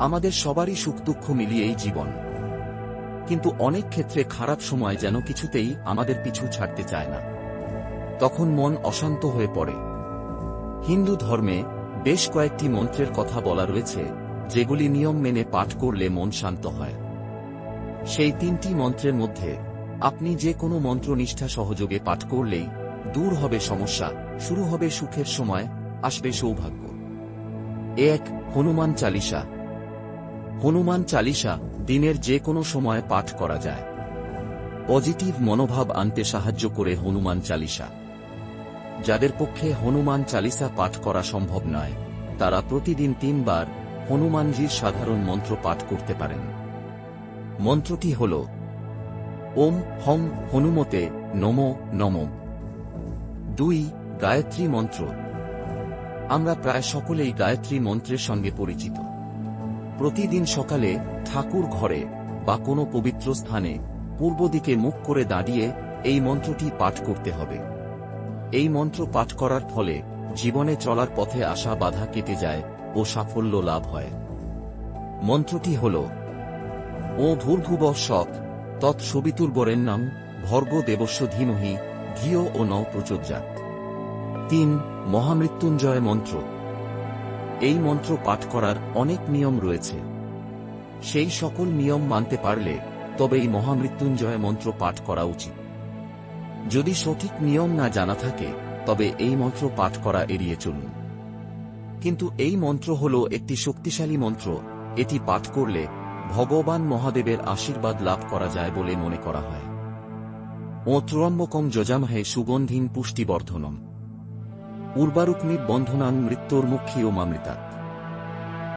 আমাদের সবারই সুখ দুঃখ মিলিয়েই জীবন। কিন্তু অনেক ক্ষেত্রে খারাপ সময় যেন কিছুতেই আমাদের পিছু ছাড়তে চায় না। তখন মন অশান্ত হয়ে পড়ে। হিন্দু ধর্মে বেশ কয়েকটি মন্ত্রের কথা বলা রয়েছে, যেগুলি নিয়ম মেনে পাঠ করলে মন শান্ত হয়। সেই তিনটি মন্ত্রের মধ্যে আপনি যে কোনো মন্ত্র নিষ্ঠা সহযোগে পাঠ করলেই দূর হবে সমস্যা, শুরু হবে সুখের সময়, আসবে সৌভাগ্য। এক, হনুমান চালিসা। হনুমান চালিসা দিনের যে কোনো সময় পাঠ করা যায়। পজিটিভ মনোভাব আনতে সাহায্য করে হনুমান চালিসা। যাদের পক্ষে হনুমান চালিসা পাঠ করা সম্ভব নয়, তারা প্রতিদিন তিনবার হনুমানজির সাধারণ মন্ত্র পাঠ করতে পারেন। মন্ত্রটি হল, ওম হম হনুমতে নম নম। দুই, গায়ত্রী মন্ত্র। আমরা প্রায় সকলেই গায়ত্রী মন্ত্রের সঙ্গে পরিচিত। প্রতিদিন সকালে ঠাকুর ঘরে বা কোনো পবিত্র স্থানে পূর্ব দিকে মুখ করে দাঁড়িয়ে এই মন্ত্রটি পাঠ করতে হবে। এই মন্ত্র পাঠ করার ফলে জীবনে চলার পথে আসা বাধা কেটে যায় ও সাফল্য লাভ হয়। মন্ত্রটি হল, ও ভূর্ভুব শক তৎসবিতুর্বরের নাম ভর্গ দেবস্য ধীমহি ধিয় ও ন তিন, মহামৃত্যুঞ্জয় মন্ত্র। এই মন্ত্র পাঠ করার অনেক নিয়ম রয়েছে। সেই সকল নিয়ম মানতে পারলে তবে এই মহামৃত্যুঞ্জয় মন্ত্র পাঠ করা উচিত। যদি সঠিক নিয়ম না জানা থাকে, তবে এই মন্ত্র পাঠ করা এড়িয়ে চলুন। কিন্তু এই মন্ত্র হল একটি শক্তিশালী মন্ত্র। এটি পাঠ করলে ভগবান মহাদেবের আশীর্বাদ লাভ করা যায় বলে মনে করা হয়। ও ত্রম্বকম যজামহে সুগন্ধিং পুষ্টিবর্ধনম। উর্বারুকমি বন্ধনান মৃত্যুর্মুখী ও মামৃতা।